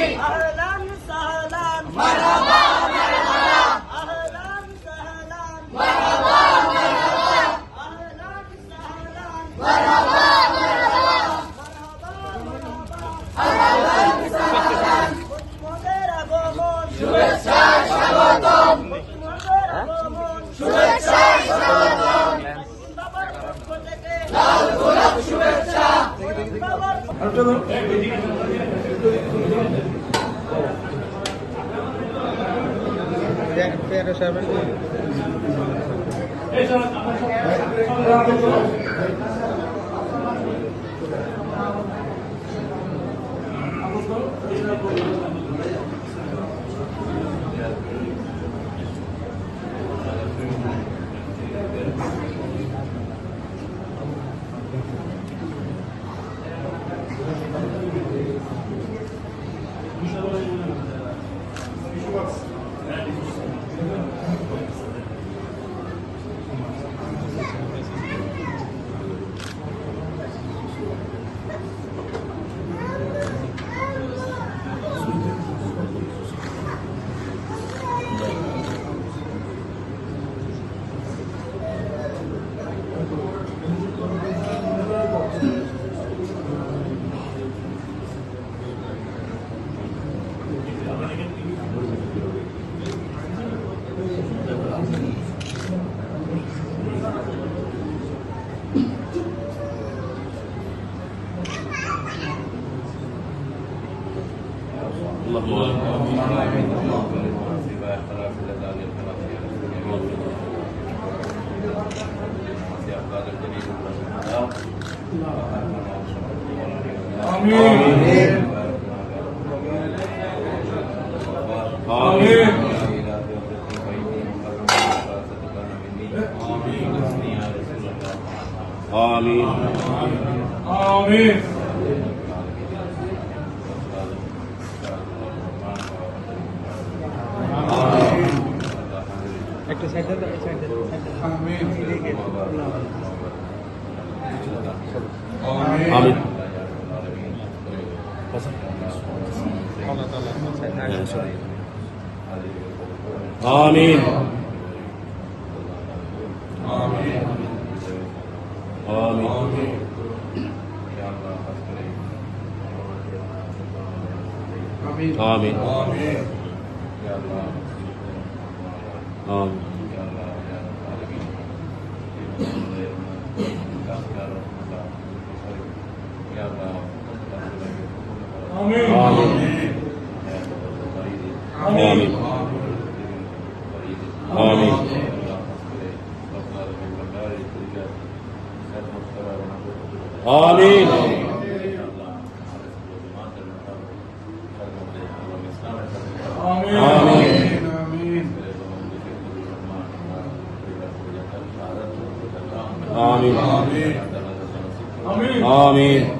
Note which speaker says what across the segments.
Speaker 1: All right. পেয়ারা সাহেবের 아멘. 아멘. 아멘. آمين آمين একটা সাইড দাও একটা সাইড দাও আমিন 아, 네. 아멘. 아멘. 아멘. 아멘.
Speaker 2: 아멘.
Speaker 3: 아멘. 아멘. آمين.
Speaker 2: آمين.
Speaker 3: آمين. آمين. آمين آمين
Speaker 2: آمين آمين
Speaker 3: آمين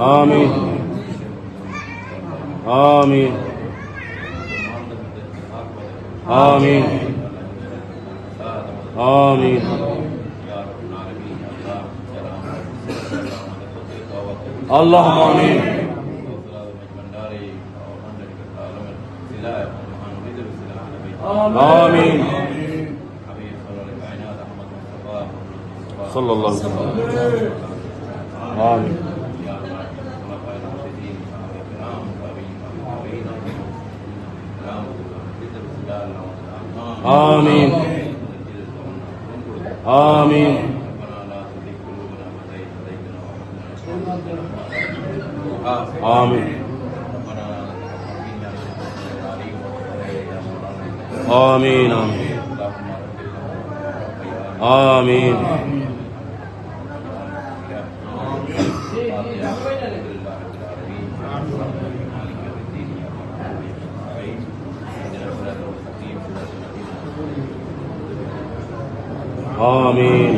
Speaker 3: آمين آمين آمين آمين اللهم آمين آمين صلى الله عليه وسلم. آمين آمين آمين آمين آمين آمين
Speaker 4: آمين آمين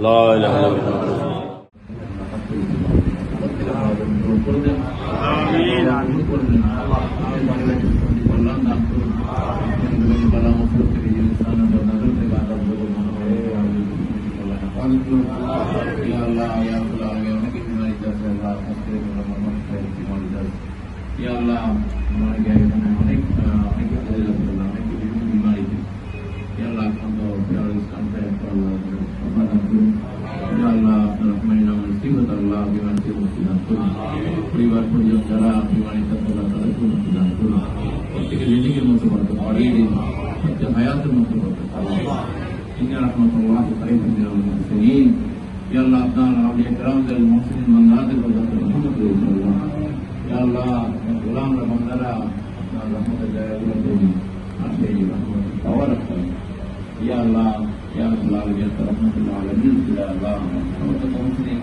Speaker 4: لا إله إلا الله
Speaker 3: Ya Allah, جلدی منصوبات حتى حیات المنصوبات ان رحمت اللہ من المحسنین یا اللہ اپنا راولی اکرام دل محسن من نادر و ذات رحمت رضی اللہ یا اللہ غلام رحمدرہ اپنا رحمت جائے اللہ دیوی اپنے یہ رحمت اور رکھتا یا اللہ یا رب العالمین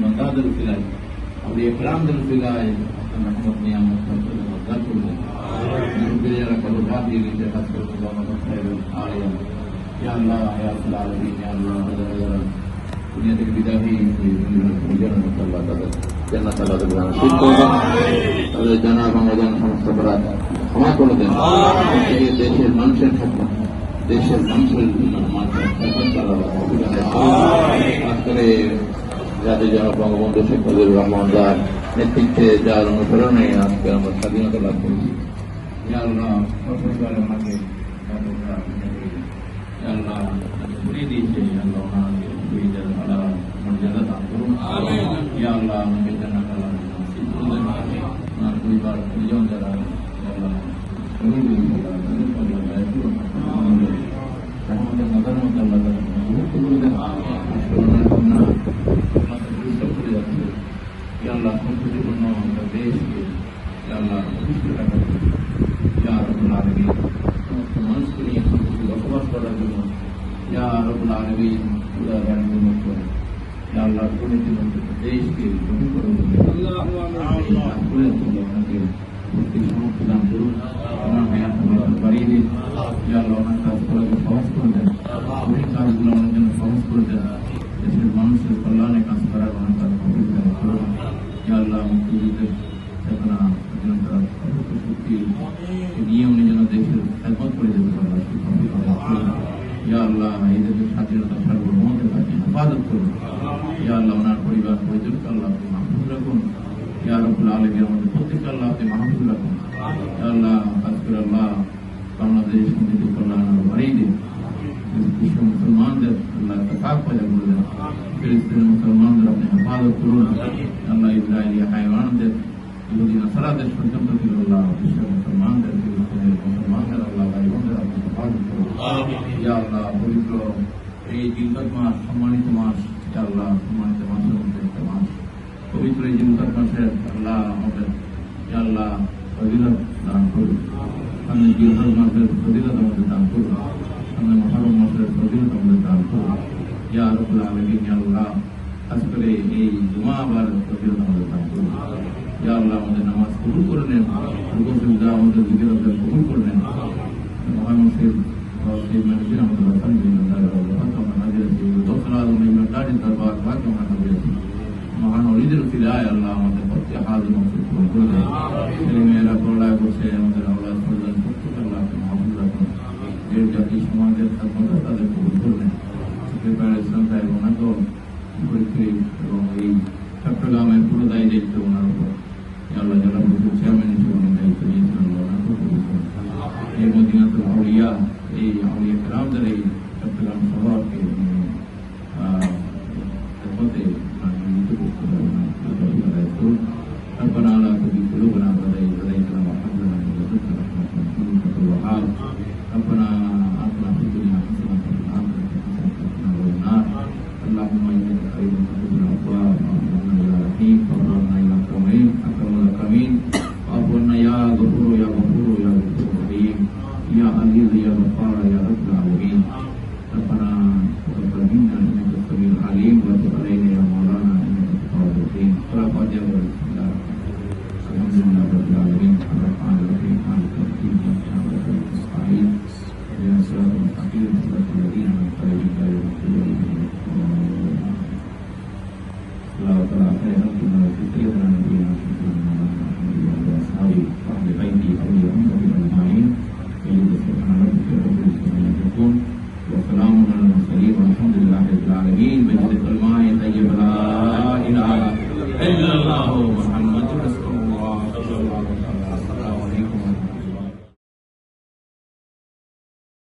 Speaker 3: من نادر দুনিয়া থেকে বিদায় হয়ে তাদের জান্নাত আল্লাহ তাদের ঠিক করবেন তাদের জানা বাংলাদান সমস্ত করার ক্ষমা করে দেন এই দেশের মানুষের ক্ষেত্রে বঙ্গবন্ধু শেখ মুজিবুর রহমান যার নেতৃত্বে যার অনুসরণে আজকে আমরা স্বাধীনতা লাভ করেছি Ya Allah, Yalla, Yalla, Yalla, Yalla, Yalla, Yalla, Yalla, Yalla, Yalla, Allah. Yalla, Yalla, মুক্তি সমস্ত দান করুন ওনার হায়াত বাড়িয়ে দিন আল্লাহ ওনার কাজগুলোকে সহজ করে দেন অনেক কাজগুলো ওনার জন্য সহজ করে দেন দেশের মানুষের কল্যাণে কাজ করার ওনার কাজ সহজ দান করুন আল্লাহ মুক্তিযুদ্ধের চেতনা উনি যেন দেশের খেদমত করে যেতে পারেন ইয়া আল্লাহ এই দেশের স্বাধীনতা সার্বভৌমত্বের কাছে হেফাজত করুন। ইয়া আল্লাহ, ওনার পরিবার পরিজনকে আল্লাহ মাহফুজ রাখুন। ইয়া রব্বুল আলমীর মধ্যে প্রত্যেককে আল্লাহ আপনি মাহফুজ রাখুন আল্লাহ আজকের আল্লাহ বাংলাদেশ সমৃদ্ধ কল্যাণ আরও বাড়িয়ে দিন বিশ্ব মুসলমানদের আল্লাহ তাকাক পয়দা করে দেন ফিলিস্তিনের মুসলমানদের আপনি হেফাজত করুন আল্লাহ ইসরায়েলি হাইওয়ানদের ইহুদি নাসারাদের পর্যন্ত ছিল আল্লাহ বিশ্ব মুসলমানদের ফিলিস্তিনের মুসলমানদের আল্লাহ ভাই বোনদের আপনি হেফাজত করুন ইয়া আল্লাহ পবিত্র এই জিলকত মাস সম্মানিত মাস ইয়া আল্লাহ সম্মানিত মাস পবিত্র এই জিলকত মাসের আল্লাহ আমাদের ইয়া আল্লাহ ফজিলত দান করুন সামনে জিলকত মাসের ফজিলত আমাদের দান করুন সামনে মহরম মাসের ফজিলত আমাদের দান করুন ইয়া রব্বুল আলামিন ইয়া আল্লাহ খাস করে এই জুমা আবার ফজিলত আমাদের দান করুন ইয়া আল্লাহ আমাদের নামাজ কবুল করে নেন রুকু সুবিধা আমাদের জিকির আমাদের কবুল করে নেন মহানসিব সেই মানুষের আমাদের রক্ষণ দিন দোসরা অলিদের ফিরায় আল্লাহ আমাদের প্রত্যেক হাজ পূরণ করে দেয় ছেলে মেয়েরা পড়ায় বসে আমাদের আল্লাহ সন্তান প্রত্যেক আল্লাহ মহাবুল রাখুন যে জাতি সমাজের থাকবে তাদের কবুল করবেন সেক্রেটারি ইসলাম সাহেব ওনাকেও এবং এই চট্টগ্রামের পুরো দায়ী দায়িত্ব ওনার উপর আল্লাহ যারা প্রচুর চেয়ারম্যান হিসেবে অনেক দায়িত্ব নিয়েছেন আল্লাহ ওনাকেও কবুল এই মদিনাতুল আউলিয়া এই আউলিয়া কেরামদের এই চট্টগ্রাম শহরকে apa nak